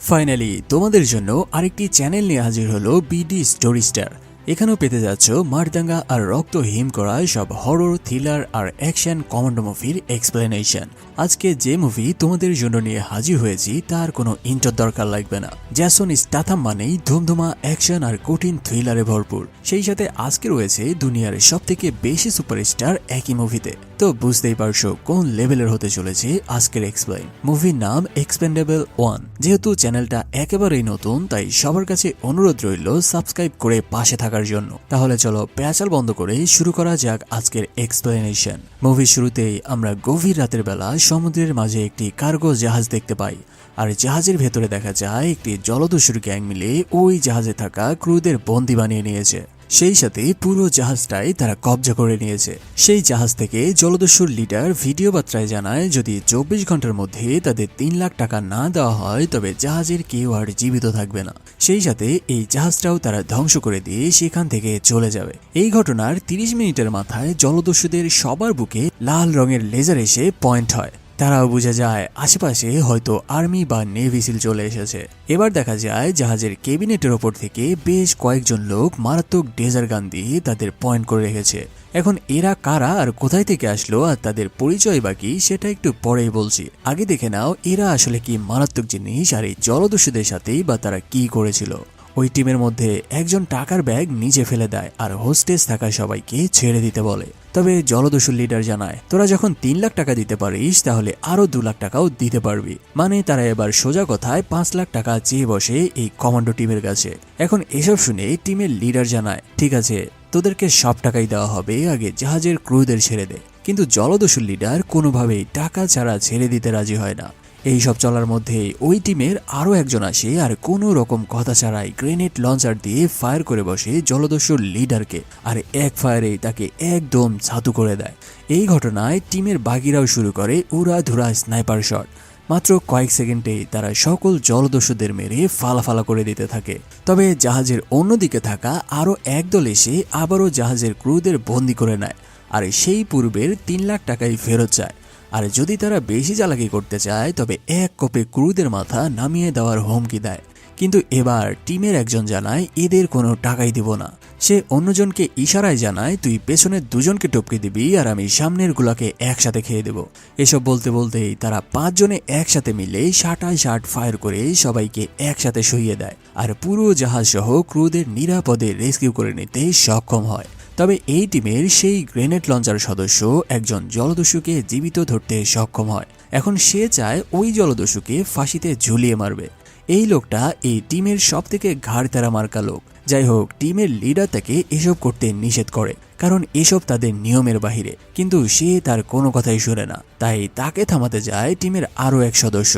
Finally তোমাদের জন্য আরেকটি চ্যানেল নিয়ে হাজির হলো বিডি স্টোরি স্টার এখানেও পেতে যাচ্ছ মারদাঙ্গা আর রক্ত হিম করা সব হরর থ্রিলার আর অ্যাকশন কমান্ডো মুভির এক্সপ্লেনেশন আজকে যে মুভি তোমাদের জন্য নিয়ে হাজির হয়েছি, তার কোনো ইন্টার দরকার লাগবে না। জ্যাসন স্টাথাম মানেই ধুমধুমা অ্যাকশন আর কঠিন থ্রিলারে ভরপুর। সেই সাথে আজকে রয়েছে দুনিয়ার সব থেকে বেশি সুপারস্টার একই মুভিতে তো বুঝতেই পারছ কোন লেভেলের হতে চলেছে আজকের এক্সপ্লেন মুভির নাম এক্সপেন্ডেবল ওয়ান যেহেতু চ্যানেলটা একেবারেই নতুন, তাই সবার কাছে অনুরোধ রইল সাবস্ক্রাইব করে পাশে থাকার জন্য। তাহলে চলো প্যাচাল বন্ধ করে শুরু করা যাক আজকের এক্সপ্লেনেশন মুভির শুরুতেই আমরা গভীর রাতের বেলা সমুদ্রের মাঝে একটি কার্গো জাহাজ দেখতে পাই। আর জাহাজের ভেতরে দেখা যায় একটি জলদস্যুর গ্যাং মিলে ওই জাহাজে থাকা ক্রুদের বন্দি বানিয়ে নিয়েছে। সেই সাথে পুরো জাহাজটাই তারা কবজা করে নিয়েছে। সেই জাহাজ থেকে জলদস্যুর লিডার ভিডিও বার্তায় জানায়, যদি চব্বিশ ঘণ্টার মধ্যে তাদের তিন লাখ টাকা না দেওয়া হয়, তবে জাহাজের কেউ আর জীবিত থাকবে না। সেই সাথে এই জাহাজটাও তারা ধ্বংস করে দিয়ে সেখান থেকে চলে যাবে। এই ঘটনার তিরিশ মিনিটের মাথায় জলদস্যুদের সবার বুকে লাল রঙের লেজার এসে পয়েন্ট হয়। তারাও বোঝা যায়, আশেপাশে হয়তো আর্মি বা নেভি সিল চলে এসেছে। এবার দেখা যায়, জাহাজের কেবিনেটের ওপর থেকে বেশ কয়েকজন লোক মারাত্মক ডেজার গান দিয়ে তাদের পয়েন্ট করে রেখেছে। এখন এরা কারা আর কোথায় থেকে আসলো আর তাদের পরিচয় বাকি সেটা একটু পরেই বলছি। আগে দেখে নাও, এরা আসলে কি মারাত্মক জিনিস আর এই জলদস্যুদের সাথেই বা তারা কি করেছিল। ওই টিমের মধ্যে একজন টাকার ব্যাগ নিচে ফেলে দেয় আর হোস্টেস থাকা সবাইকে ছেড়ে দিতে বলে। তবে জলদস্যুর লিডার জানায়, তোরা যখন তিন লাখ টাকা দিতে পারিস, তাহলে আরও দু লাখ টাকাও দিতে পারবি। মানে তারা এবার সোজা কথায় পাঁচ লাখ টাকা চেয়ে বসে এই কমান্ডো টিমের কাছে। এখন এসব শুনে টিমের লিডার জানায়, ঠিক আছে, তোদেরকে সব টাকাই দেওয়া হবে, আগে জাহাজের ক্রুদের ছেড়ে দে। কিন্তু জলদস্যুর লিডার কোনোভাবেই টাকা ছাড়া ছেড়ে দিতে রাজি হয় না। এই সব চলার মধ্যে ওই টিমের আরও একজন আসে আর কোনো রকম কথা ছাড়াই গ্রেনেড লঞ্চার দিয়ে ফায়ার করে বসে জলদস্যুর লিডারকে আর এক ফায়ারে তাকে একদম ছাতু করে দেয়। এই ঘটনায় টিমের বাকিরাও শুরু করে উড়া ধুরা স্নাইপার শট। মাত্র কয়েক সেকেন্ডেই তারা সকল জলদস্যুদের মেরে ফালাফালা করে দিতে থাকে। তবে জাহাজের অন্যদিকে থাকা আরও একদল এসে আবারও জাহাজের ক্রুদের বন্দি করে নেয়। আর সেই পূর্বের তিন লাখ টাকাই ফেরত চায়। আর যদি তারা বেশি চালাকি করতে চায়, তবে এক কোপে ক্রুদের মাথা নামিয়ে দেওয়ার হুমকি দেয়। কিন্তু এবার টিমের একজন জানায়, এদের কোনো টাকাই দিব না। সে অন্যজনকে ইশারায় জানায়, তুই পেছনের দুজনকে টপকে দিবি আর আমি সামনের গুলাকে একসাথে খেয়ে দেব। এসব বলতে বলতেই তারা পাঁচজনে একসাথে মিলে ষাটায় ষাট ফায়ার করে সবাইকে একসাথে সইয়ে দেয়। আর পুরো জাহাজ সহ ক্রুদের নিরাপদে রেস্কিউ করে নিতে সক্ষম হয়। তবে এই টিমের সেই গ্রেনেড লঞ্চার সদস্য একজন জলদস্যুকে জীবিত ধরতে সক্ষম হয়। এখন সে চায় ওই জলদস্যুকে ফাঁসিতে ঝুলিয়ে মারবে। এই লোকটা এই টিমের সব থেকে ঘাড় তেরা মার্কা লোক। যাই হোক, টিমের লিডার তাকে এসব করতে নিষেধ করে, কারণ এসব তাদের নিয়মের বাহিরে। কিন্তু সে তার কোনো কথাই শুনে না। তাই তাকে থামাতে যায় টিমের আরও এক সদস্য।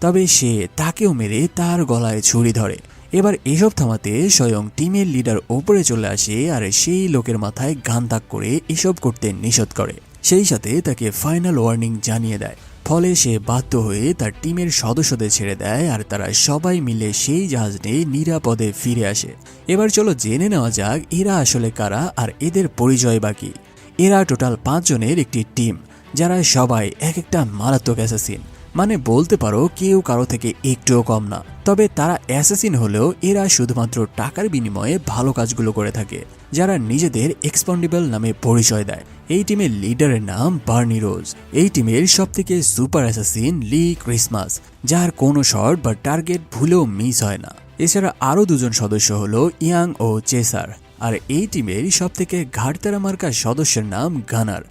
তবে সে তাকেও মেরে তার গলায় ছুরি ধরে। এবার এসব থামাতে স্বয়ং টিমের লিডার ওপরে চলে আসে আর সেই লোকের মাথায় গান তাক করে এসব করতে নিষেধ করে। সেই সাথে তাকে ফাইনাল ওয়ার্নিং জানিয়ে দেয়। ফলে সে বাধ্য হয়ে তার টিমের সদস্যদের ছেড়ে দেয় আর তারা সবাই মিলে সেই জাহাজ নিয়ে নিরাপদে ফিরে আসে। এবার চলো জেনে নেওয়া যাক এরা আসলে কারা আর এদের পরিচয় বাকি এরা টোটাল পাঁচজনের একটি টিম, যারা সবাই এক একটা মারাত্মক অ্যাসাসিন। মানে বলতে পারো কেউ কারও থেকে একটুও কম না। তবে তারা অ্যাসাসিন হলেও এরা শুধুমাত্র টাকার বিনিময়ে ভালো কাজগুলো করে থাকে, যারা নিজেদের এক্সপন্ডিবল নামে পরিচয় দেয়। এই টিমের লিডারের নাম বার্নি রোজ। এই টিমের সব থেকে সুপার অ্যাসাসিন লি ক্রিসমাস, যার কোনো শট বা টার্গেট ভুলেও মিস হয় না। এছাড়া আরও দুজন সদস্য হলো ইয়াং ও চেসার, আর এই টিমের সব থেকে ঘাটতারা মার্কা সদস্যের নাম গানার,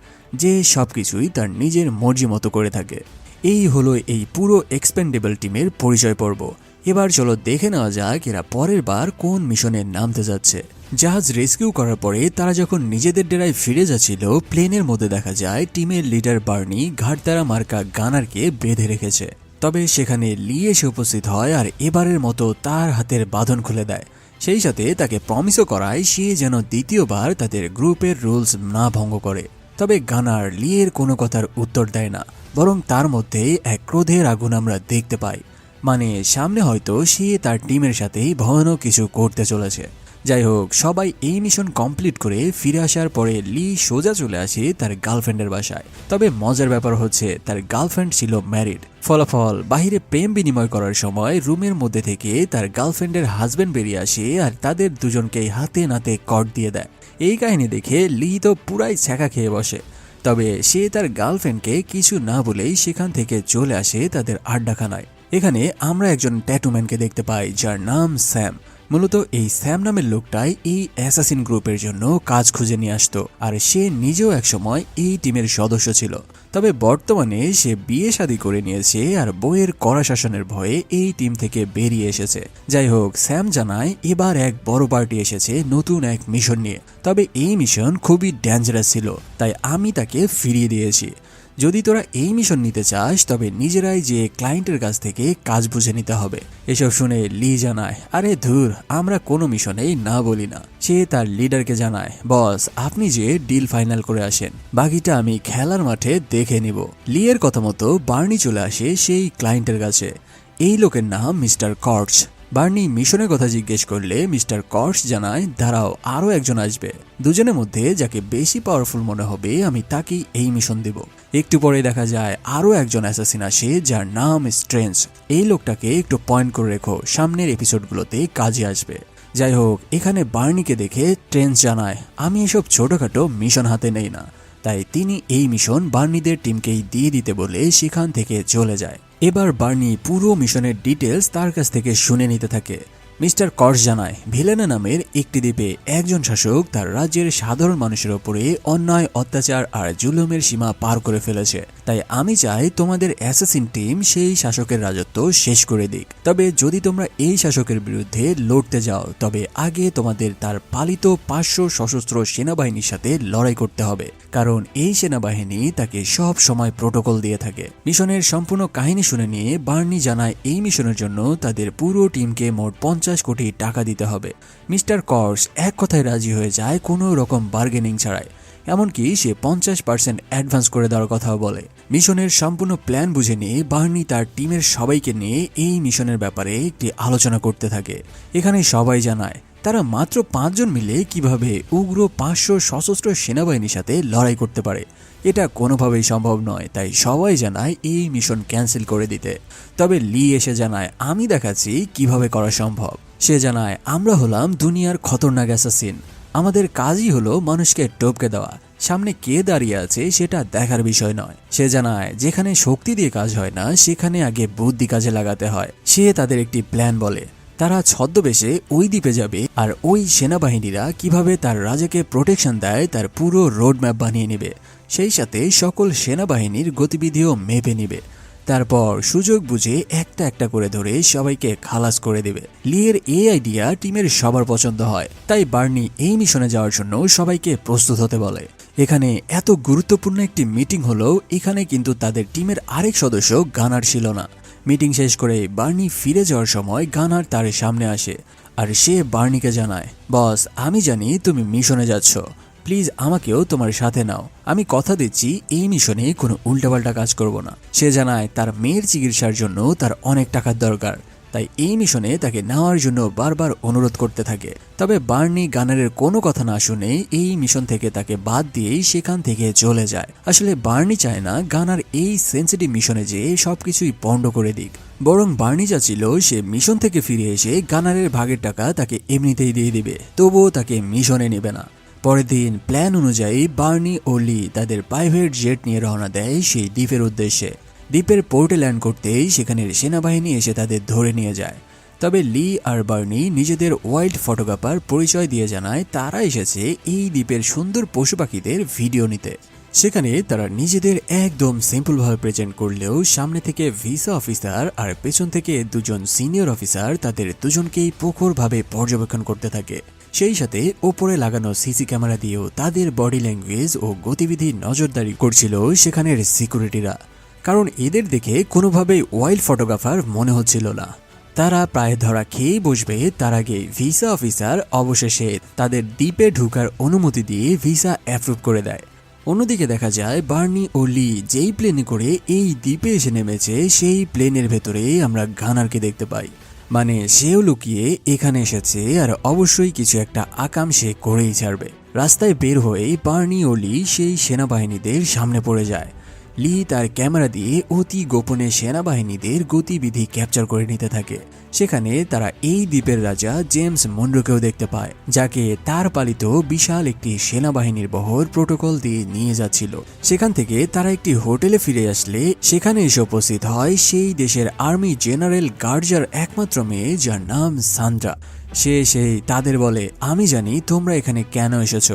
যে সবকিছুই তার নিজের মর্জি মতো করে থাকে। এই হলো এই পুরো এক্সপেন্ডেবল টিমের পরিচয় পর্ব। এবার চলো দেখে নেওয়া যাক এরা পরের বার কোন মিশনে নামতে যাচ্ছে। জাহাজ রেস্কিউ করার পরে তারা যখন নিজেদের ডেরায় ফিরে যাচ্ছিল প্লেনের মধ্যে দেখা যায় টিমের লিডার বার্নি ঘাটতারা মার্কা গানারকে বেঁধে রেখেছে। তবে সেখানে লি এসে উপস্থিত হয় আর এবারের মতো তার হাতের বাঁধন খুলে দেয়। সেই সাথে তাকে প্রমিসও করায় সে যেন দ্বিতীয়বার তাদের গ্রুপের রুলস না ভঙ্গ করে। তবে গানার লিয়ের কোনো কথার উত্তর দেয় না, বরং তার মধ্যে এক ক্রোধের আগুন আমরা দেখতে পাই। মানে সামনে হয়তো সে তার টিমের সাথেই ভয়ানক কিছু করতে চলেছে। যাই হোক, সবাই এই মিশন কমপ্লিট করে ফিরে আসার পরে লি সোজা চলে আসে তার গার্লফ্রেন্ডের বাসায়। তবে মজার ব্যাপার হচ্ছে, তার গার্লফ্রেন্ড ছিল ম্যারিড। ফলাফল, বাহিরে প্রেম বিনিময় করার সময় রুমের মধ্যে থেকে তার গার্লফ্রেন্ডের হাজবেন্ড বেরিয়ে আসে আর তাদের দুজনকেই হাতে নাতে কট দিয়ে দেয়। এই কাহিনী দেখে লি তো পুরাই ছ্যাঁকা খেয়ে বসে। তবে সে তার গার্লফ্রেন্ডকে কিছু না বলেই সেখান থেকে চলে আসে তাদের আড্ডাখানায়। এখানে আমরা একজন ট্যাটুম্যানকে দেখতে পাই, যার নাম স্যাম। মূলত এই স্যাম নামের লোকটাই এই অ্যাসাসিন গ্রুপের জন্য কাজ খুঁজে নিয়ে আসতো, আর সে নিজেও একসময় এই টিমের সদস্য ছিল। তবে বর্তমানে সে বিয়ে শাদী করে নিয়েছে আর বইয়ের কড়া শাসনের ভয়ে এই টিম থেকে বেরিয়ে এসেছে। যাই হোক, স্যাম জানায় এবার এক বড় পার্টি এসেছে নতুন এক মিশন নিয়ে। তবে এই মিশন খুবই ডেঞ্জারাস ছিল, তাই আমি তাকে ফিরিয়ে দিয়েছি। যদি তোরা এই মিশন নিতে চাস, তবে নিজেরাই যে ক্লায়েন্টের কাছ থেকে কাজ বুঝে নিতে হবে। এসব শুনে লি জানায়, আরে ধুর, আমরা কোনো মিশনেই না বলি না। সে তার লিডারকে জানায়, বস, আপনি যে ডিল ফাইনাল করে আসেন, বাকিটা আমি খেলার মাঠে দেখে নিব। লিয়ের কথা মতো বার্নি চলে আসে সেই ক্লায়েন্টের কাছে। এই লোকের নাম মিস্টার কর্টস বার্নি মিশনের কথা জিজ্ঞেস করলে মিস্টার কর্স জানায়, দাঁড়াও, আরও একজন আসবে। দুজনের মধ্যে যাকে বেশি পাওয়ারফুল মনে হবে, আমি তাকেই এই মিশন দেব। একটু পরে দেখা যায় আরও একজন অ্যাসাসিন আসে, যার নাম স্ট্রেঞ্জ এই লোকটাকে একটু পয়েন্ট করে রেখো, সামনের এপিসোডগুলোতে কাজে আসবে। যাই হোক, এখানে বার্নিকে দেখে ট্রেন্স জানায়, আমি এসব ছোটখাটো মিশন হাতে নেই না। তাই তিনি এই মিশন বার্নিদের টিমকেই দিয়ে দিতে বলে সেখান থেকে চলে যায়। এবার বার্নি পুরো মিশনের ডিটেলস তার কাছ থেকে শুনে নিতে থাকে। মিস্টার কর্স জানায়, ভিলেনা নামের একটি দ্বীপে একজন শাসক তার রাজ্যের সাধারণ মানুষের ওপরে অন্যায়, অত্যাচার আর জুলুমের সীমা পার করে ফেলেছে। তাই আমি চাই তোমাদের অ্যাসাসিন টিম সেই শাসকের রাজত্ব শেষ করে দিক। তবে যদি তোমরা এই শাসকের বিরুদ্ধে লড়তে যাও, তবে আগে তোমাদের তার পালিত পাঁচশো সশস্ত্র সেনাবাহিনীর সাথে লড়াই করতে হবে। কারণ এই সেনাবাহিনী তাকে সব সময় প্রোটোকল দিয়ে থাকে। মিশনের সম্পূর্ণ কাহিনী শুনে নিয়ে বার্নি জানায়, এই মিশনের জন্য তাদের পুরো টিমকে মোট পঞ্চাশ কোটি টাকা দিতে হবে। মিস্টার কর্স এক কথায় রাজি হয়ে যায় কোনো রকম বার্গেনিং ছাড়াই। এমনকি সে পঞ্চাশ পার্সেন্ট অ্যাডভান্স করে দেওয়ার কথাও বলে। মিশনের সম্পূর্ণ প্ল্যান বুঝে নিয়ে বার্নি তার টিমের সবাইকে নিয়ে এই মিশনের ব্যাপারে একটি আলোচনা করতে থাকে। এখানে সবাই জানায়, তারা মাত্র পাঁচজন মিলে কীভাবে উগ্র পাঁচশো সশস্ত্র সেনাবাহিনীর সাথে লড়াই করতে পারে। এটা কোনোভাবেই সম্ভব নয়, তাই সবাই জানায় এই মিশন ক্যান্সেল করে দিতে। তবে লি এসে জানায়, আমি দেখাচ্ছি কীভাবে করা সম্ভব। সে জানায়, আমরা হলাম দুনিয়ার খতরনাক অ্যাসাসিন। আমাদের কাজই হলো মানুষকে টপকে দেওয়া। সামনে কে দাঁড়িয়ে আছে সেটা দেখার বিষয় নয়। সে জানায়, যেখানে শক্তি দিয়ে কাজ হয় না, সেখানে আগে বুদ্ধি কাজে লাগাতে হয়। সে তাদের একটি প্ল্যান বলে। তারা ছদ্মবেশে ওই দ্বীপে যাবে আর ওই সেনাবাহিনীরা কীভাবে তার রাজাকে প্রোটেকশন দেয় তার পুরো রোড ম্যাপ বানিয়ে নেবে। সেই সাথে সকল সেনাবাহিনীর গতিবিধিও মেপে নিবে। তারপর সুযোগ বুঝে একটা একটা করে ধরে সবাইকে খালাস করে দেবে। লিয়ের এই আইডিয়া টিমের সবার পছন্দ হয়। তাই বার্নি এই মিশনে যাওয়ার জন্য সবাইকে প্রস্তুত হতে বলে। এখানে এত গুরুত্বপূর্ণ একটি মিটিং হলেও এখানে কিন্তু তাদের টিমের আরেক সদস্য গানার ছিল না। মিটিং শেষ করে বার্নি ফিরে যাওয়ার সময় গানার তার সামনে আসে। আর সে বার্নিকে জানায়, বস, আমি জানি তুমি মিশনে যাচ্ছ। প্লিজ আমাকেও তোমার সাথে নাও। আমি কথা দিচ্ছি, এই মিশনে কোনো উল্টাপাল্টা কাজ করব না। সে জানায়, তার মেয়ের চিকিৎসার জন্য তার অনেক টাকার দরকার। তাই এই মিশনে তাকে নেওয়ার জন্য বারবার অনুরোধ করতে থাকে। তবে বার্নি গানারের কোনো কথা না শুনে এই মিশন থেকে তাকে বাদ দিয়েই সেখান থেকে চলে যায়। আসলে বার্নি চায় না গানার এই সেন্সিটিভ মিশনে যেয়ে সবকিছুই পণ্ড করে দিক। বরং বার্নি চাচ্ছিল সে মিশন থেকে ফিরে এসে গানারের ভাগের টাকা তাকে এমনিতেই দিয়ে দিবে। তবুও তাকে মিশনে নেবে না। পরের দিন প্ল্যান অনুযায়ী বার্নি ও লি তাদের প্রাইভেট জেট নিয়ে রওনা দেয় সেই দ্বীপের উদ্দেশ্যে। দ্বীপের পোর্টে ল্যান্ড করতেই সেখানের সেনাবাহিনী এসে তাদের ধরে নিয়ে যায়। তবে লি আর বার্নি নিজেদের ওয়াইল্ড ফটোগ্রাফার পরিচয় দিয়ে জানায় তারা এসেছে এই দ্বীপের সুন্দর পশু পাখিদের ভিডিও নিতে। সেখানে তারা নিজেদের একদম সিম্পলভাবে প্রেজেন্ট করলেও সামনে থেকে ভিসা অফিসার আর পেছন থেকে দুজন সিনিয়র অফিসার তাদের দুজনকেই প্রখরভাবে পর্যবেক্ষণ করতে থাকে। সেই সাথে ওপরে লাগানো সিসি ক্যামেরা দিয়েও তাদের বডি ল্যাঙ্গুয়েজ ও গতিবিধি নজরদারি করছিল সেখানের সিকিউরিটিরা। কারণ এদের দেখে কোনোভাবেই ওয়াইল্ড ফটোগ্রাফার মনে হচ্ছিল না। তারা প্রায় ধরা খেয়েই বসবে, তার আগে ভিসা অফিসার অবশেষে তাদের দ্বীপে ঢুকার অনুমতি দিয়ে ভিসা অ্যাপ্রুভ করে দেয়। অন্যদিকে দেখা যায়, বার্নি ও লি যেই প্লেনে করে এই দ্বীপে এসে নেমেছে, সেই প্লেনের ভেতরে আমরা গানারকে দেখতে পাই। মানে সেও লুকিয়ে এখানে এসেছে আর অবশ্যই কিছু একটা আকাম সে করেই ছাড়বে। রাস্তায় বের হয়ে বার্নি ওলি সেই সেনাবাহিনীদের সামনে পড়ে যায়। লি তার ক্যামেরা দিয়ে অতি গোপনে সেনাবাহিনীদের গতিবিধি ক্যাপচার করে নিতে থাকে। সেখানে তারা এই দ্বীপের রাজা জেমস মন্ড্রোকেও দেখতে পায়, যাকে তার পালিত বিশাল একটি সেনাবাহিনীর বহর প্রোটোকল দিয়ে নিয়ে যাচ্ছিল। সেখান থেকে তারা একটি হোটেলে ফিরে আসলে, সেখানে এসে উপস্থিত হয় সেই দেশের আর্মি জেনারেল গার্জার একমাত্র মেয়ে যার নাম সান্ড্রা সে সেই তাদের বলে, আমি জানি তোমরা এখানে কেন এসেছ।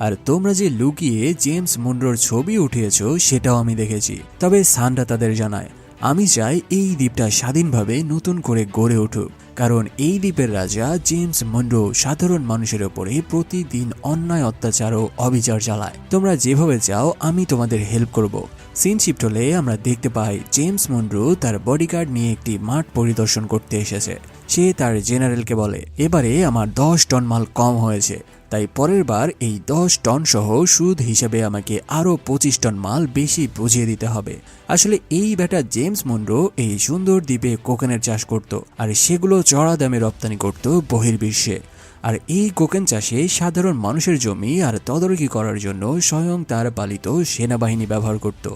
আর তোমরা যে লুকিয়ে জেমস মুন্ড্রোর ছবি উঠিয়েছো, সেটাও আমি দেখেছি। তবে সান্ডা তাদের জানায়, আমি চাই এই দ্বীপটা স্বাধীনভাবে নতুন করে গড়ে উঠুক, কারণ এই দ্বীপের রাজা জেমস মন্ড্রো সাধারণ মানুষের ওপরে প্রতিদিন অন্যায় অত্যাচার ও অবিচার চালায়। তোমরা যেভাবে চাও, আমি তোমাদের হেল্প করব। সিন শিফট হলে আমরা দেখতে পাই, জেমস মন্ড্রো তার বডিগার্ড নিয়ে একটি মাঠ পরিদর্শন করতে এসেছে। সে তার জেনারেলকে বলে, এবারে আমার দশ টন মাল কম হয়েছে। তাই পরের বার এই দশ টন সহ সুদ হিসেবে আমাকে আরও পঁচিশ টন মাল বেশি বুঝিয়ে দিতে হবে। আসলে এই বেটা জেমস মন্ড্রো এই সুন্দর দ্বীপে কোকেনের চাষ করত আর সেগুলো চড়া দামে রপ্তানি করত বহির্বিশ্বে। আর এই কোকেন চাষে সাধারণ মানুষের জমি আর তদারকি করার জন্য স্বয়ং তার পালিত সেনাবাহিনী ব্যবহার করত।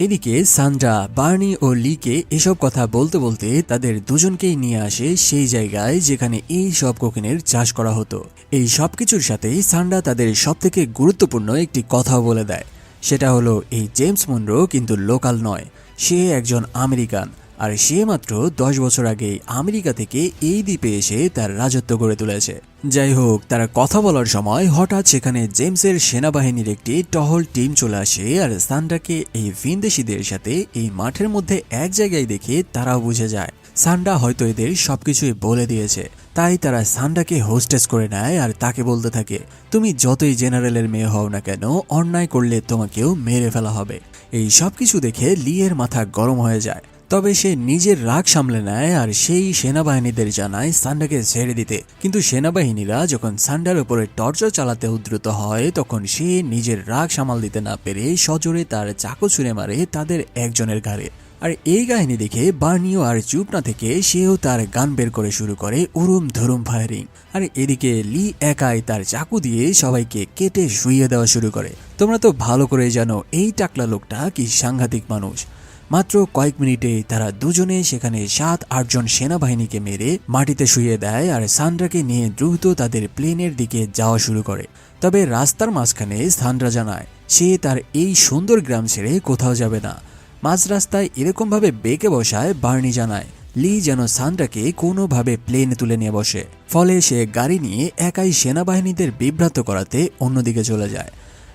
এদিকে সান্ড্রা, বার্নি ও লিকে এসব কথা বলতে বলতে তাদের দুজনকেই নিয়ে আসে সেই জায়গায় যেখানে এই সব কোকেনের চাষ করা হতো। এই সব কিছুর সাথেই সান্ড্রা তাদের সবথেকে গুরুত্বপূর্ণ একটি কথা বলে দেয়। সেটা হলো, এই জেমস মুন্ড্রো কিন্তু লোকাল নয়, সে একজন আমেরিকান। আর সে মাত্র দশ বছর আগে আমেরিকা থেকে এই দ্বীপে এসে তার রাজত্ব গড়ে তুলেছে। যাই হোক, তারা কথা বলার সময় হঠাৎ সেখানে জেমসের সেনাবাহিনীর একটি টহল টিম চলে আসে আর সান্ডাকে এই ভিনদেশিদের সাথে এই মাঠের মধ্যে এক জায়গায় দেখে তারাও বুঝে যায়। সান্ডা হয়তো এদের সবকিছুই বলে দিয়েছে। তাই তারা সান্ডাকে হোস্টেস করে নেয় আর তাকে বলতে থাকে, তুমি যতই জেনারেলের মেয়ে হও না কেন, অন্যায় করলে তোমাকেও মেরে ফেলা হবে। এই সব কিছু দেখে লিয়ের মাথা গরম হয়ে যায়। তবে সে নিজের রাগ সামলে নেয় আর সেই সেনাবাহিনীদের জানায় সান্ডাকে ছেড়ে দিতে। কিন্তু সেনাবাহিনীরা যখন সান্ডার উপরে টর্চার চালাতে উদ্রত হয়, তখন সে নিজের রাগ সামাল দিতে না পেরে সজোরে তার চাকু ছুঁড়ে মারে তাদের একজনের ঘাড়ে। আর এই কাহিনী দেখে বার্নিও আর চুপ না থেকে সেও তার গান বের করে শুরু করে উরুম ধরুম ফায়ারিং। আর এদিকে লি একাই তার চাকু দিয়ে সবাইকে কেটে শুইয়ে দেওয়া শুরু করে। তোমরা তো ভালো করে জানো, এই টাকলা লোকটা কি সাংঘাতিক মানুষ। মাত্র কয়েক মিনিটে তারা দুজনে সেখানে সাত আটজন সেনাবাহিনীকে মেরে মাটিতে শুয়ে দেয় আর সান্ড্রাকে নিয়ে দ্রুত তাদের প্লেনের দিকে যাওয়া শুরু করে। তবে রাস্তার মাঝখানে সান্ড্রা জানায়, সে তার এই সুন্দর গ্রাম ছেড়ে কোথাও যাবে না। মাঝ রাস্তায় এরকমভাবে বেঁকে বসায় বার্নি জানায়, লি যেন সান্ড্রাকে কোনোভাবে প্লেনে তুলে নিয়ে বসে। ফলে সে গাড়ি নিয়ে একাই সেনাবাহিনীদের বিভ্রান্ত করাতে অন্যদিকে চলে যায়।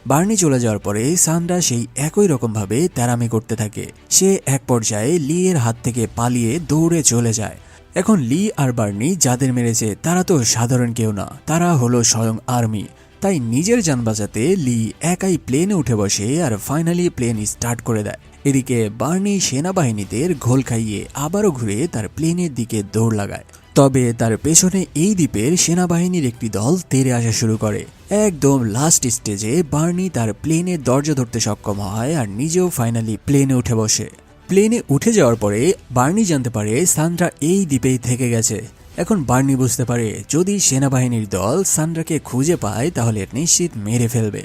বার্নি চলে যাওয়ার পরে সান্ডা সেই একই রকমভাবে তেরামি করতে থাকে। সে এক পর্যায়ে লি এর হাত থেকে পালিয়ে দৌড়ে চলে যায়। এখন লি আর বার্নি যাদের মেরেছে, তারা তো সাধারণ কেউ না, তারা হলো স্বয়ং আর্মি। তাই নিজের যান বাঁচাতে লি একাই প্লেনে উঠে বসে আর ফাইনালি প্লেন স্টার্ট করে দেয়। এদিকে বার্নি সেনাবাহিনীদের ঘোল খাইয়ে আবারও ঘুরে তার প্লেনের দিকে দৌড় লাগায়। তবে তার পেছনে এই দ্বীপের সেনাবাহিনীর একটি দল তেরে আসা শুরু করে। একদম লাস্ট স্টেজে বার্নি তার প্লেনের দরজা ধরতে সক্ষম হয় আর নিজেও ফাইনালি প্লেনে উঠে বসে। প্লেনে উঠে যাওয়ার পরে বার্নি জানতে পারে সান্ড্রা এই দ্বীপেই থেকে গেছে। এখন বার্নি বুঝতে পারে, যদি সেনাবাহিনীর দল সান্ড্রাকে খুঁজে পায় তাহলে নিশ্চিত মেরে ফেলবে।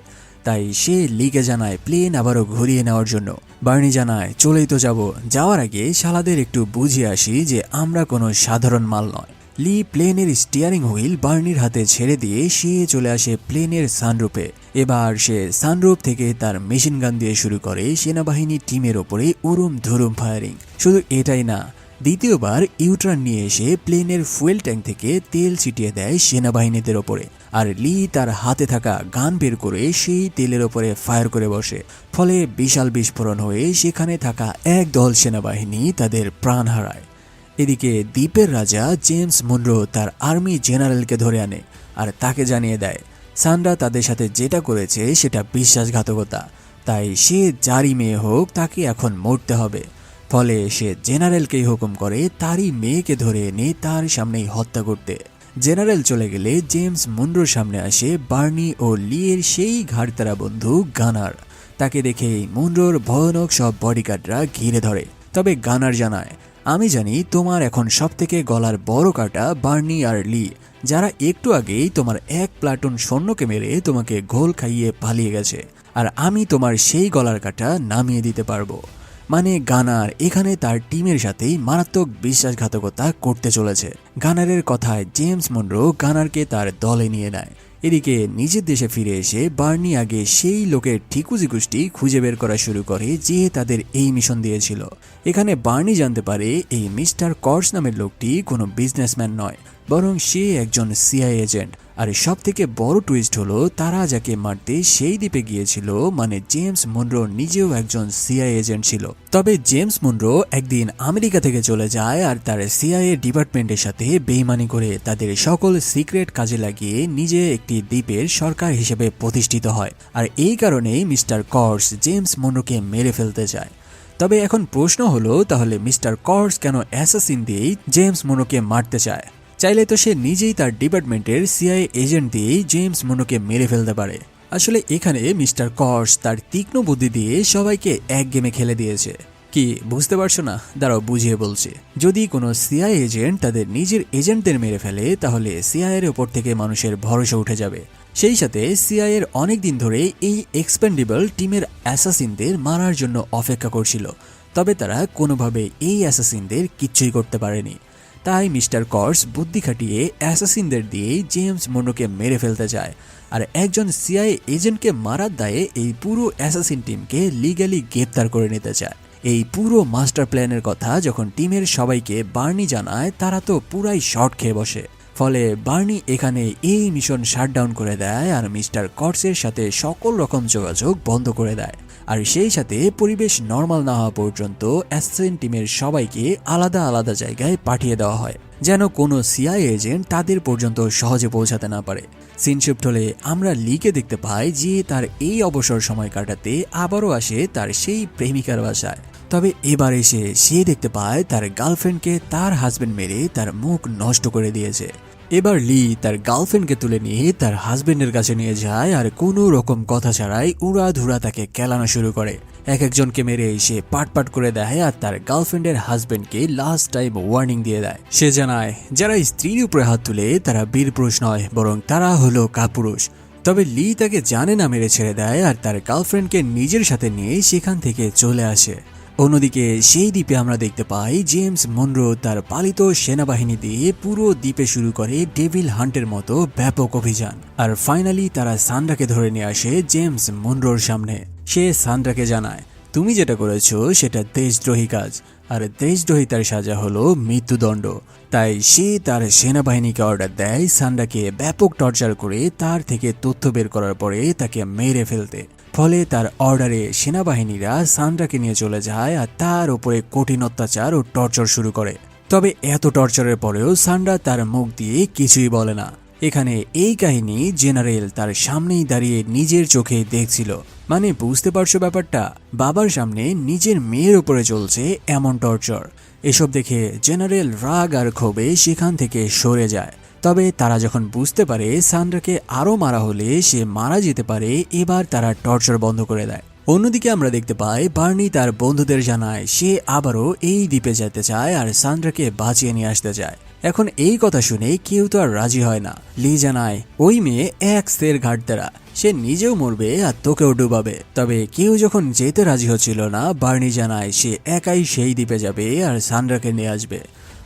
তাই সে লিগে জানায় প্লেন আবারও ঘুরিয়ে নেওয়ার জন্য। বার্নি জানায়, চলেই তো যাব। যাওয়ার আগে শালাদের একটু বুঝিয়ে আসি যে আমরা কোনো সাধারণ মাল নয়। লি প্লেনের স্টিয়ারিং হুইল বার্নির হাতে ছেড়ে দিয়ে সে চলে আসে প্লেনের সানরূপে। এবার সে সানরূপ থেকে তার মেশিন গান দিয়ে শুরু করে সেনাবাহিনী টিমের ওপরে উরুম ধুরুম ফায়ারিং। শুধু এটাই না, দ্বিতীয়বার ইউট্রান নিয়ে এসে প্লেনের ফুয়েল ট্যাঙ্ক থেকে তেল ছিটিয়ে দেয় সেনাবাহিনীদের ওপরে। আর লি তার হাতে থাকা গান বের করে সেই তেলের ওপরে ফায়ার করে বসে। ফলে বিশাল বিস্ফোরণ হয়ে সেখানে থাকা এক দল সেনাবাহিনী তাদের প্রাণ হারায়। এদিকে দ্বীপের রাজা জেমস মুনরো তার আর্মি জেনারেলকে ধরে আনে আর তাকে জানিয়ে দেয় সান্ডা তাদের সাথে যেটা করেছে সেটা বিশ্বাসঘাতকতা। তাই সে যারই মেয়ে হোক তাকে এখন মরতে হবে। ফলে সে জেনারেলকেই হুকুম করে তারই মেয়েকে ধরে এনে তার সামনেই হত্যা করতে। জেনারেল চলে গেলে জেমস মুন্ডোর সামনে আসে বার্নি ও লিয়ের সেই ঘাড়তারা বন্ধু গানার। তাকে দেখে মুন্ডোর ভয়ানক সব বডিগার্ডরা ঘিরে ধরে। তবে গানার জানায়, আমি জানি তোমার এখন সবথেকে গলার বড় কাটা বার্নি আর লি, যারা একটু আগেই তোমার এক প্লাটুন সৈন্যকে মেরে তোমাকে ঘোল খাইয়ে পালিয়ে গেছে, আর আমি তোমার সেই গলার কাটা নামিয়ে দিতে পারব। মানে গানার এখানে তার টিমের সাথেই মারাত্মক বিশ্বাসঘাতকতা করতে চলেছে। গানারের কথায় জেমস মনরো গানারকে তার দলে নিয়ে নেয়। এদিকে নিজের দেশে ফিরে এসে বার্নি আগে সেই লোকের ঠিকুজি গোষ্ঠী খুঁজে বের করা শুরু করে যে তাদের এই মিশন দিয়েছিল। এখানে বার্নি জানতে পারে এই মিস্টার কর্স নামের লোকটি কোনো বিজনেসম্যান নয়। বরং সে একজন সিআই এজেন্ট আর সব থেকে বড় টুইস্ট হলো, তারা যাকে মারতে সেই দ্বীপে গিয়েছিল মানে জেমস মুনরো নিজেও একজন সিআই এজেন্ট ছিল। তবে জেমস মুনরো একদিন আমেরিকা থেকে চলে যায় আর তার সিআইএ ডিপার্টমেন্টের সাথে বেইমানি করে তাদের সকল সিক্রেট কাজে লাগিয়ে নিজে একটি দ্বীপের সরকার হিসেবে প্রতিষ্ঠিত হয়। আর এই কারণেই মিস্টার কর্স জেমস মুনরোকে মেরে ফেলতে চায় তবে এখন প্রশ্ন হলো, তাহলে মিস্টার কর্স কেন অ্যাসাসিন দিয়েই জেমস মুনোকে মারতে চায়? চাইলে তো সে নিজেই তার ডিপার্টমেন্টের সিআই এজেন্ট দিয়েই জেমস মনোকে মেরে ফেলতে পারে। আসলে এখানে মিস্টার কর্স তার তীক্ষ্ণ বুদ্ধি দিয়ে সবাইকে এক গেমে খেলে দিয়েছে। কি, বুঝতে পারছ না? দাঁড়াও, বুঝিয়ে বলছি। যদি কোনো সিআই এজেন্ট তাদের নিজের এজেন্টদের মেরে ফেলে, তাহলে সিআইয়ের ওপর থেকে মানুষের ভরসা উঠে যাবে। সেই সাথে সিআইয়ের অনেক দিন ধরে এই এক্সপেন্ডেবল টিমের অ্যাসাসিনদের মারার জন্য অপেক্ষা করছিল। তবে তারা কোনোভাবে এই অ্যাসাসিনদের কিচ্ছুই করতে পারেনি। তাই মিস্টার কর্স বুদ্ধি খাটিয়ে অ্যাসাসিনদের দিয়ে জেমস মনোকে মেরে ফেলতে চায় আর একজন সিআই এজেন্টকে মারার দায়ে এই পুরো অ্যাসাসিন টিমকে লিগালি গ্রেপ্তার করে নিতে চায়। এই পুরো মাস্টার প্ল্যানের কথা যখন টিমের সবাইকে বার্নি জানায়, তারা তো পুরাই শর্ট খেয়ে বসে। ফলে বার্নি এখানে এই মিশন শাটডাউন করে দেয় আর মিস্টার কর্সের সাথে সকল রকম যোগাযোগ বন্ধ করে দেয়। আর সেই সাথে পরিবেশ নর্মাল না হওয়া পর্যন্ত অ্যাসেন টিমের সবাইকে আলাদা আলাদা জায়গায় পাঠিয়ে দেওয়া হয়, যেন কোনো সিআই এজেন্ট তাদের পর্যন্ত সহজে পৌঁছাতে না পারে। সিনশিফট হলে আমরা লিকে দেখতে পাই যে তার এই অবসর সময় কাটাতে আবারও আসে তার সেই প্রেমিকার বাসায়। তবে এবার এসে সে দেখতে পায় তার গার্লফ্রেন্ডকে তার হাজবেন্ড মেরে তার মুখ নষ্ট করে দিয়েছে। এবার লি তার গার্লফ্রেন্ডকে তুলে নিয়ে তার হাজবেন্ডের কাছে নিয়ে যায় আর কোনো রকম কথা ছাড়াই উড়া ধুরা তাকে কেলানো শুরু করে। এক একজনকে মেরে এসে পাট পাট করে দেয় আর তার গার্লফ্রেন্ডের হাজবেন্ডকে লাস্ট টাইম ওয়ার্নিং দিয়ে দেয়। সে জানায়, যারা স্ত্রীর উপরে হাত তুলে, তারা বীর পুরুষ নয়, বরং তারা হলো কাপুরুষ। তবে লি তাকে জানে না মেরে ছেড়ে দেয় আর তার গার্লফ্রেন্ডকে নিজের সাথে নিয়ে সেখান থেকে চলে আসে। অন্যদিকে, সেই দ্বীপে আমরা দেখতে পাই জেমস মনরো তার পালিত সেনাবাহিনী দিয়ে পুরো দ্বীপে শুরু করে ডেভিল হান্টের মতো ব্যাপক অভিযান। আর ফাইনালি তারা সান্ড্রাকে ধরে নিয়ে আসে জেমস মনরোর সামনে। সে সান্ড্রাকে জানায়, তুমি যেটা করেছ সেটা দেশদ্রোহী কাজ। আর দেশদ্রোহিতার সাজা হলো মৃত্যুদণ্ড। তাই সে তার সেনাবাহিনীকে অর্ডার দেয় সান্ডাকে ব্যাপক টর্চার করে তার থেকে তথ্য বের করার পরে তাকে মেরে ফেলতে। ফলে তার অর্ডারে সেনাবাহিনীরা সান্ড্রাকে নিয়ে চলে যায় আর তার উপরে কঠিন অত্যাচার ও টর্চার শুরু করে। তবে এত টর্চারের পরেও সান্ডা তার মুখ দিয়ে কিছুই বলে না। এখানে এই কাহিনী জেনারেল তার সামনেই দাঁড়িয়ে নিজের চোখে দেখছিল। মানে বুঝতে পারছ ব্যাপারটা? বাবার সামনে নিজের মেয়ের উপরে চলছে এমন টর্চার। এসব দেখে জেনারেল রাগ আর ক্ষোভে সেখান থেকে সরে যায়। তবে তারা যখন বুঝতে পারে সান্ড্রাকে আরও মারা হলে সে মারা যেতে পারে, এবার তারা টর্চার বন্ধ করে দেয়। অন্যদিকে আমরা দেখতে পাই বার্নি তার বন্ধুদের জানায় সে আবারও এই দ্বীপে যেতে চায় আর সান্ড্রাকে বাঁচিয়ে নিয়ে আসতে চায়। এখন এই কথা শুনে কেউ তো আর রাজি হয় না। লি জানায়, ওই মেয়ে এক সের ঘাটতেরা। সে নিজেও মরবে আর তোকেও ডুবাবে। তবে কেউ যখন যেতে রাজি হচ্ছিল না, বার্নি জানায় সে একাই সেই দ্বীপে যাবে আর সান্ড্রাকে নিয়ে আসবে।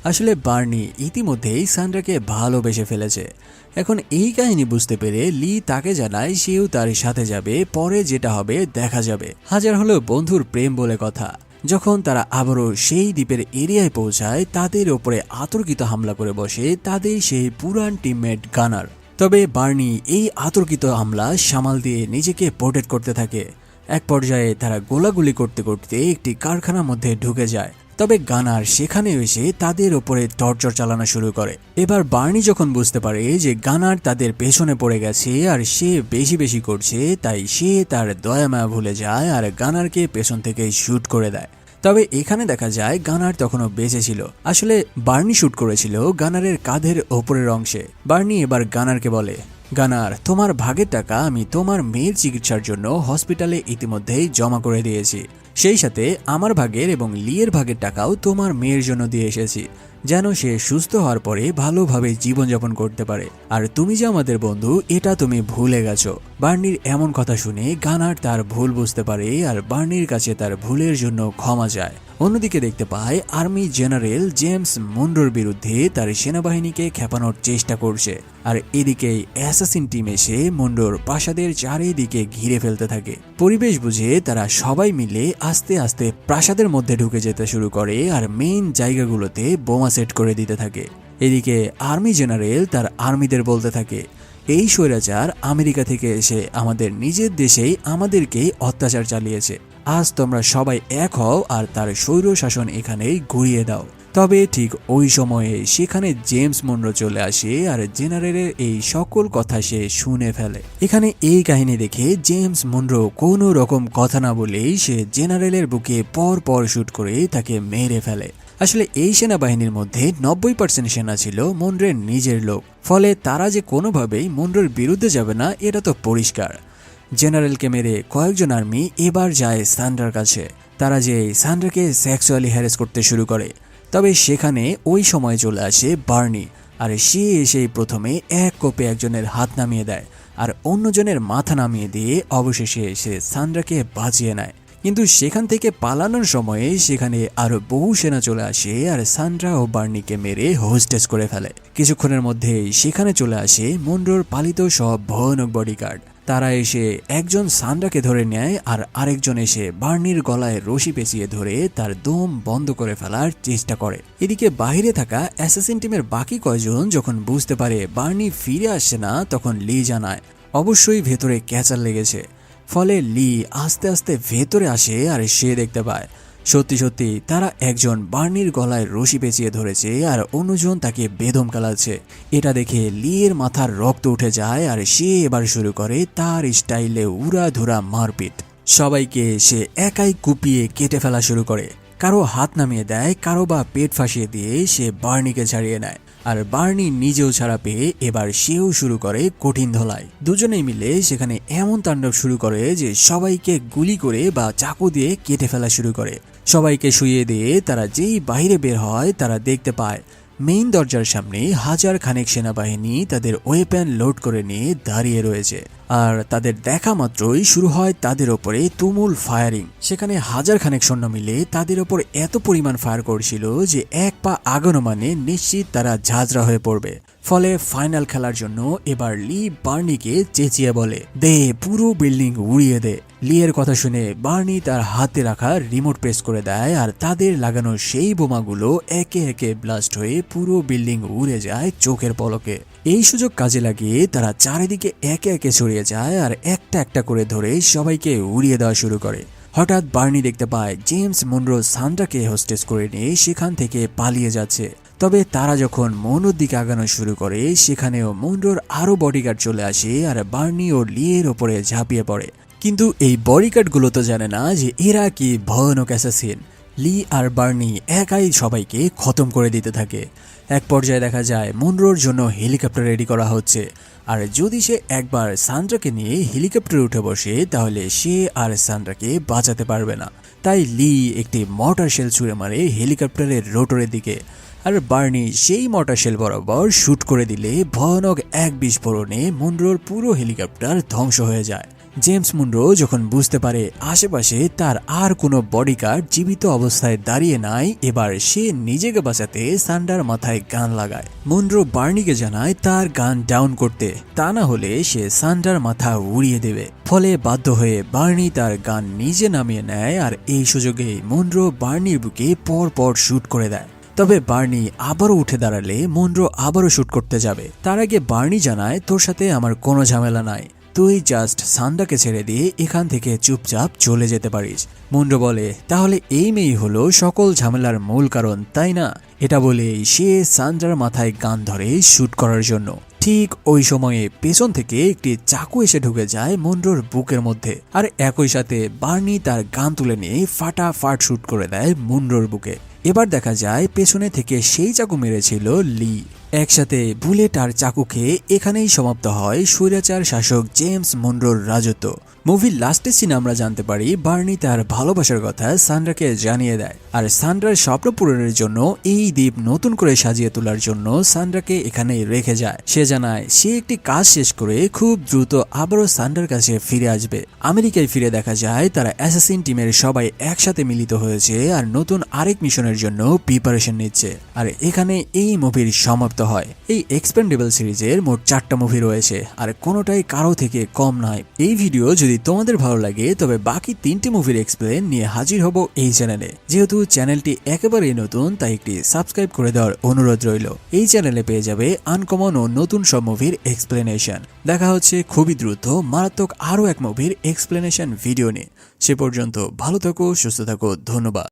আসলে বার্নি ইতিমধ্যেই সান্ড্রাকে ভালোবেসে ফেলেছে। এখন এই কাহিনী বুঝতে পেরে লি তাকে জানায় সেও তার সাথে যাবে, পরে যেটা হবে দেখা যাবে। হাজার হলো বন্ধুর প্রেম বলে কথা। যখন তারা আবারও সেই দ্বীপের এরিয়ায় পৌঁছায়, তাদের ওপরে আতর্কিত হামলা করে বসে তাদের সেই পুরান টিমমেট গানার। তবে বার্নি এই আতর্কিত হামলা সামাল দিয়ে নিজেকে প্রোটেক্ট করতে থাকে। এক পর্যায়ে তারা গোলাগুলি করতে করতে একটি কারখানার মধ্যে ঢুকে যায়। তবে গানার সেখানে এসে তাদের ওপরে টর্চার চালানো শুরু করে। এবার বার্নি যখন বুঝতে পারে যে গানার তাদের পেছনে পড়ে গেছে আর সে বেশি বেশি করছে, তাই সে তার দয়ামায়া ভুলে যায় আর গানারকে পেছন থেকে শ্যুট করে দেয়। তবে এখানে দেখা যায় গানার তখনও বেঁচে ছিল। আসলে বার্নি শ্যুট করেছিল গানারের কাঁধের ওপরের অংশে। বার্নি এবার গানারকে বলে গানার, তোমার ভাগের টাকা আমি তোমার মেয়ের চিকিৎসার জন্য হসপিটালে ইতিমধ্যেই জমা করে দিয়েছি। সেই সাথে আমার ভাগের এবং লিয়ের ভাগের টাকাও তোমার মেয়ের জন্য দিয়ে এসেছি। যেন সে সুস্থ হওয়ার পরে ভালোভাবে জীবনযাপন করতে পারে। আর তুমি যে আমাদের বন্ধু, এটা তুমি ভুলে গেছো। বার্নির এমন কথা শুনে গানার তার ভুল বুঝতে পারে আর বার্নির কাছে তার ভুলের জন্য ক্ষমা যায় অন্যদিকে দেখতে পায়, আর্মি জেনারেল জেমস মুন্ডোর বিরুদ্ধে তার সেনাবাহিনীকে খেপানোর চেষ্টা করছে। আর এদিকে অ্যাসাসিন টিম এসে মুন্ডোর প্রাসাদের চারিদিকে ঘিরে ফেলতে থাকে। পরিবেশ বুঝে তারা সবাই মিলে আস্তে আস্তে প্রাসাদের মধ্যে ঢুকে যেতে শুরু করে আর মেইন জায়গাগুলোতে বোমা সেট করে দিতে থাকে। এদিকে আর্মি জেনারেল তার আর্মিদের বলতে থাকে, এই স্বৈরাচার আমেরিকা থেকে এসে আমাদের নিজের দেশেই আমাদেরকেই অত্যাচার চালিয়েছে। আজ তোমরা সবাই এক হও আর তার স্বৈর শাসন এখানেই ঘুরিয়ে দাও। তবে ঠিক ওই সময়ে সেখানে জেমস মুন্ডো চলে আসে আর জেনারেলের এই সকল কথা সে শুনে ফেলে। এখানে এই কাহিনী দেখে জেমস মুন্ডো কোনো রকম কথা না বলেই সে জেনারেলের বুকে পর পর শুট করে তাকে মেরে ফেলে। আসলে এই সেনাবাহিনীর মধ্যে নব্বই পার্সেন্ট সেনা ছিল মুন্ড্রের নিজের লোক। ফলে তারা যে কোনোভাবেই মুন্ড্রের বিরুদ্ধে যাবে না, এটা তো পরিষ্কার। জেনারেলকে মেরে কয়েকজন আর্মি এবার যায় সান্ডার কাছে। তারা যে সান্ডারকে সেক্সুয়ালি হ্যারেস করতে শুরু করে। তবে সেখানে ওই সময় চলে আসে বার্নি, আর সে এসেই প্রথমে এক কোপে একজনের হাত নামিয়ে দেয়, আর অন্যজনের মাথা নামিয়ে দিয়ে অবশেষে এসে সান্ড্রাকে বাঁচিয়ে নেয়। কিন্তু সেখান থেকে পালানোর সময়ে সেখানে আরও বহু সেনা চলে আসে আর সান্ড্রা ও বার্নিকে মেরে হোস্টেস করে ফেলে। কিছুক্ষণের মধ্যেই সেখানে চলে আসে মন্ডোর পালিত সব ভয়ানক বডিগার্ড। তারা এসে একজন সান্ডাকে ধরে নেয় আর আরেকজন এসে বার্নির গলায় রশি পেঁচিয়ে ধরে তার দম বন্ধ করে ফেলার চেষ্টা করে। এদিকে বাইরে থাকা অ্যাসাসিন টিমের বাকি কয়জন যখন বুঝতে পারে বার্নি ফিরে আসছে না, তখন লি জানায়, অবশ্যই ভেতরে ক্যাচার লেগেছে। ফলে লি আস্তে আস্তে ভেতরে আসে আর সে দেখতে পায়। সত্যি সত্যি, তারা একজন বার্নির গলায় রশি পেঁচিয়ে ধরেছে আর অন্যজন তাকে বেদম কালাচ্ছে। এটা দেখে লিয়ের মাথার রক্ত উঠে যায় আর সে এবার শুরু করে তার স্টাইলে উড়া ধুরা মারপিট। সবাইকে সে একাই কুপিয়ে কেটে ফেলা শুরু করে। কারও হাত নামিয়ে দেয়, কারও বা পেট ফাঁসিয়ে দিয়ে সে বার্নিকে ছাড়িয়ে নেয়। আর বার্নি নিজেও ছাড়া পেয়ে এবার সেও শুরু করে কঠিন ধলাই। দুজনে মিলে সেখানে এমন তাণ্ডব শুরু করে যে সবাইকে গুলি করে বা চাকু দিয়ে কেটে ফেলা শুরু করে। সবাইকে শুয়ে দিয়ে তারা যেই বাইরে বের হয় তারা দেখতে পায় মেইন দরজার সামনে হাজার খানেক সেনাবাহিনী তাদের ওয়েপেন লোড করে নিয়ে দাঁড়িয়ে রয়েছে। আর তাদের দেখা মাত্রই শুরু হয় তাদের ওপরে তুমুল ফায়ারিং সেখানে হাজার খানেক সৈন্য মিলে তাদের ওপর এত পরিমাণ ফায়ার করছিল যে এক পা আগানো মানে নিশ্চিত তারা ঝাঁঝরা হয়ে পড়বে। ফলে ফাইনাল খেলার জন্য এবার লি বার্নিকে চেঁচিয়ে বলে, দে, পুরো বিল্ডিং উড়িয়ে দে। লিয়ের কথা শুনে বার্নি তার হাতে রাখা রিমোট প্রেস করে দেয় আর তাদের লাগানো সেই বোমাগুলো একে একে ব্লাস্ট হয়ে পুরো বিল্ডিং উড়ে যায় চোখের পলকে। এই সুযোগ কাজে লাগিয়ে তারা চারিদিকে একে একে ছড়িয়ে যায় আর একটা একটা করে ধরে সবাইকে উড়িয়ে দেওয়া শুরু করে। হঠাৎ বার্নি দেখতে পায় জেমস মুন্ড্রো সান্ডাকে হোস্টেস করে নিয়ে সেখান থেকে পালিয়ে যাচ্ছে। তবে তারা যখন মৌনুর দিকে আগানো শুরু করে, সেখানেও মুন্ডোর আরও বডিগার্ড চলে আসে আর বার্নি ও লিয়ের ওপরে ঝাঁপিয়ে পড়ে। কিন্তু এই বডিগার্ডগুলো তো জানে না যে এরা কি ভয়ানক অ্যাসাসিন। লি আর বার্নি একাই সবাইকে খতম করে দিতে থাকে। এক পর্যায়ে দেখা যায় মুন্ড্রোর জন্য হেলিকপ্টার রেডি করা হচ্ছে। আর যদি সে একবার সান্ড্রাকে নিয়ে হেলিকপ্টারে উঠে বসে, তাহলে সে আর সান্ড্রাকে বাঁচাতে পারবে না। তাই লি একটি মর্টার শেল ছুঁড়ে মারে হেলিকপ্টারের রোটরের দিকে। আর বার্নি সেই মর্টার শেল বরাবর শ্যুট করে দিলে ভয়ানক এক বিস্ফোরণে মুন্ড্রোর পুরো হেলিকপ্টার ধ্বংস হয়ে যায়। জেমস মুন্ড্রো যখন বুঝতে পারে আশেপাশে তার আর কোনো বডিগার্ড জীবিত অবস্থায় দাঁড়িয়ে নাই, এবার সে নিজেকে বাঁচাতে সান্ডার মাথায় গান লাগায়। মুন্ড্রো বার্নিকে জানায় তার গান ডাউন করতে, তা না হলে সে সান্ডার মাথা উড়িয়ে দেবে। ফলে বাধ্য হয়ে বার্নি তার গান নিজে নামিয়ে নেয় আর এই সুযোগে মুন্ড্রো বার্নির বুকে পর পর শ্যুট করে দেয়। তবে বার্নি আবারও উঠে দাঁড়ালে মুন্ড্রো আবারও শ্যুট করতে যাবে। তার আগে বার্নি জানায়, তোর সাথে আমার কোনো ঝামেলা নাই। তুই জাস্ট সান্ডাকে ছেড়ে দিয়ে এখান থেকে চুপচাপ চলে যেতে পারিস। মুন্ড বলে, তাহলে এই মেয়ে হলো সকল ঝামেলার মূল কারণ, তাই না? এটা বলে সে সান্ডার মাথায় গান ধরে শ্যুট করার জন্য। ঠিক ওই সময়ে পেছন থেকে একটি চাকু এসে ঢুকে যায় মন্ডোর বুকের মধ্যে। আর একই সাথে বার্নি তার গান তুলে নিয়ে ফাটা ফাট শুট করে দেয় মুন্ড্রোর বুকে। এবার দেখা যায় পেছনে থেকে সেই চাকু মেরেছিল লি। একসাথে বুলেট আর চাকু খেয়ে এখানেই সমাপ্ত হয় স্বৈরাচার শাসক জেমস মন্ডোর রাজত্ব। মুভির লাস্টের সিনে আমরা জানতে পারি, বার্নি তার ভালোবাসার কথা সান্ড্রাকে জানিয়ে দেয়। আর সান্ড্রার স্বপ্ন পূরণের জন্য এই দ্বীপ নতুন করে সাজিয়ে তোলার জন্য সান্ড্রাকে এখানে রেখে যায়। সে জানায়, সে একটি কাজ শেষ করে খুব দ্রুত আবারও সান্ড্রার কাছে ফিরে আসবে। আমেরিকায় ফিরে দেখা যায়, তারা অ্যাসাসিন টিমের সবাই একসাথে মিলিত হয়েছে আর নতুন আরেক মিশনের জন্য প্রিপারেশন নিচ্ছে। আর এখানে এই মুভির সমাপ্ত হয়। এই এক্সপেন্ডেবল সিরিজের মোট চারটা মুভি রয়েছে, আর কোনোটাই কারও থেকে কম নয়। এই ভিডিও যদি তোমাদের ভালো লাগে, তবে বাকি তিনটি মুভির এক্সপ্লেন নিয়ে হাজির হব এই চ্যানেলে। যেহেতু চ্যানেলটি একেবারেই নতুন, তাই একটি সাবস্ক্রাইব করে দেওয়ার অনুরোধ রইল। এই চ্যানেলে পেয়ে যাবে আনকমন ও নতুন সব মুভির এক্সপ্লেনেশন দেখা হচ্ছে খুবই দ্রুত, মারাত্মক আরও এক মুভির এক্সপ্লেনেশন ভিডিও নিয়ে। সে পর্যন্ত ভালো থাকো, সুস্থ থাকো, ধন্যবাদ।